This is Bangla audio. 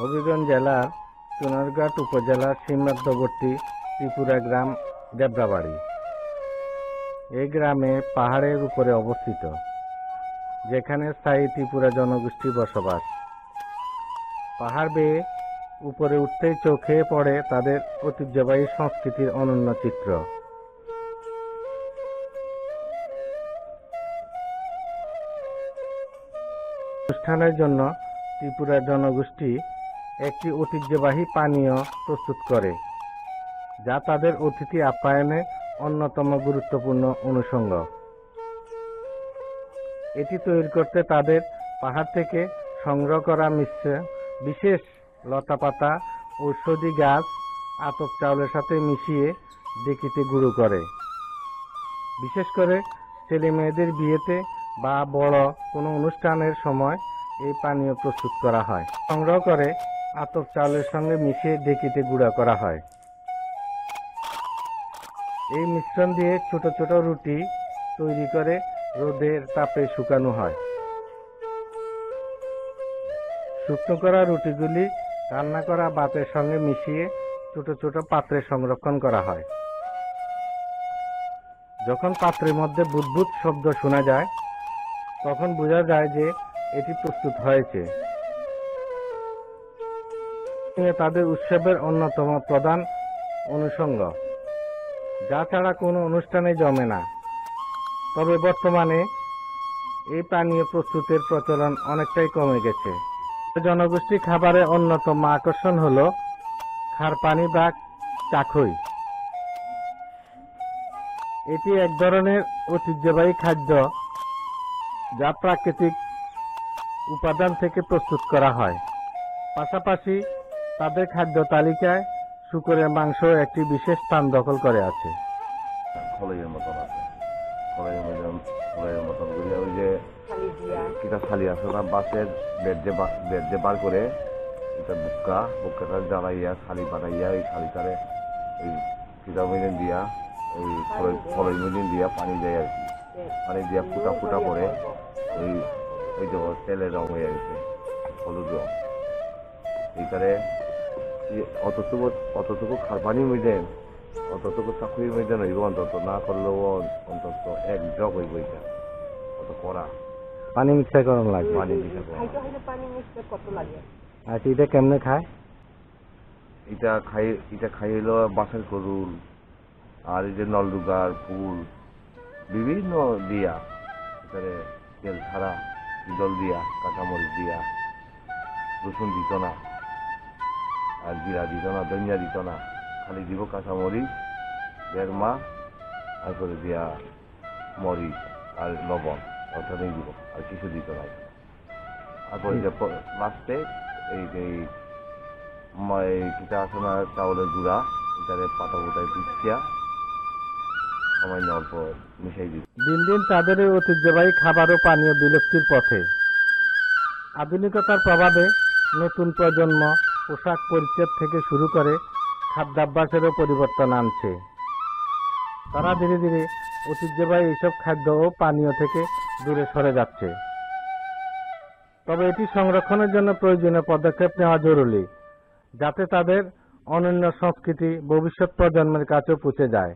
হবিগঞ্জ জেলার চুনারঘাট উপজেলার সীমান্তবর্তী ত্রিপুরা গ্রাম দেবরাবাড়ি। এই গ্রামে পাহাড়ের উপরে অবস্থিত, যেখানে স্থায়ী ত্রিপুরা জনগোষ্ঠী বসবাস। পাহাড় বেয়ে উপরে উঠতেই চোখে পড়ে তাদের ঐতিহ্যবাহী সংস্কৃতির অনন্য চিত্র। অনুষ্ঠানের জন্য ত্রিপুরা জনগোষ্ঠী একটি ঐতিহ্যবাহী পানীয় প্রস্তুত করে, যা তাদের অতিথি আপ্যায়নে অন্যতম গুরুত্বপূর্ণ অনুষঙ্গ। এটি তৈরি করতে তাদের পাহাড় থেকে সংগ্রহ করা মিশ্র, বিশেষ লতাপাতা, ঔষধি গাছ, আতপ চাউলের সাথে মিশিয়ে ডেকিতে গুঁড়ো করে। বিশেষ করে ছেলে মেয়েদের বিয়েতে বা বড় কোনো অনুষ্ঠানের সময় এই পানীয় প্রস্তুত করা হয়। সংগ্রহ করে আতপ চাউলের সঙ্গে মিশিয়ে ডেকিতে গুঁড়া করা হয়। এই মিশ্রণ দিয়ে ছোট ছোট রুটি তৈরি করে রোদের তাপে শুকানো হয়। শুকনো করা রুটিগুলি রান্না করা বাতের সঙ্গে মিশিয়ে ছোট ছোট পাত্রে সংরক্ষণ করা হয়। যখন পাত্রের মধ্যে বুদবুদ শব্দ শোনা যায়, তখন বোঝা যায় যে এটি প্রস্তুত হয়েছে। এ তাদের উৎসবের অন্যতম প্রধান অনুষঙ্গ, যা ছাড়া কোনো অনুষ্ঠানে জমে না। তবে বর্তমানে এই পানীয় প্রস্তুতের প্রচলন অনেকটাই কমে গেছে। জনগোষ্ঠী খাবারের অন্যতম আকর্ষণ হল খারপানি বা চাখই। এটি এক ধরনের ঐতিহ্যবাহী খাদ্য যা প্রাকৃতিক উপাদান থেকে প্রস্তুত করা হয়। পাশাপাশি তাদের খাদ্য তালিকায় শুকরের মাংস একটি বিশেষ স্থান দখল করে আছে। খলইয়ের মতন আছে। খলইয়ের মতন খলইয়ের মতন করে ওই যে খালি দিয়া। কিটা খালি আছে না বাসের বেড যে বেড যে বার করে এটা বুক্কা বুক্কাটা জ্বালাইয়া খালি বানাইয়া খালিটারে কিটা মিলিন দিয়া মিলিন দিয়া। পানি দেয় আর কি। পানি দিয়া ফুটা ফুটা করে ওই যে তেলের রং হয়ে গেছে হলুদ রং। এইটারে অতটুকু অতটুকু খার পানি মিলেন অতটুকু চাকরি মধ্যে নইব অন্তত না করলেও অন্তত এক জগ হইব এটা। অত করা। পানি মিক্সার করানো লাগে পানি করা। পানি মিশতে কত লাগে? আচ্ছা এটা কেমনে খায়? এটা খাই এটা খাই হলো বাঁশের করুল আর এই যে নলডুগার ফুল বিভিন্ন দিয়া এখানে তেল ছাড়া জল দিয়া কাঁচামরিচ দিয়া রসুন দিত না। আর জিরা দিত না ধনিয়া দিত না। খালি দিব কাঁচামরিচ দেড় মা তারপরে দিয়া মরিচ আর লবণ। অর্থাৎ দিব, আর কিছু দিত না তারপরে যে লাস্টে এই যে এই কিটা আছে না, চাউলের গুঁড়া, এটারে পাতা গোটায় পিছিয়া সামান্য অল্প মিশাই দিই দিন দিন তাদের ঐতিহ্যবাহী খাবার ও পানীয় বিলুপ্তির পথে। আধুনিকতার প্রভাবে নতুন প্রজন্ম পোশাক পরিচ্ছেদ থেকে শুরু করে খাদ্যাভ্যাসেরও পরিবর্তন আনছে। তারা ধীরে ধীরে ঐতিহ্যবাহী এইসব খাদ্য ও পানীয় থেকে দূরে সরে যাচ্ছে। তবে এটি সংরক্ষণের জন্য প্রয়োজনীয় পদক্ষেপ নেওয়া জরুরি, যাতে তাদের অনন্য সংস্কৃতি ভবিষ্যৎ প্রজন্মের কাছেও পৌঁছে যায়।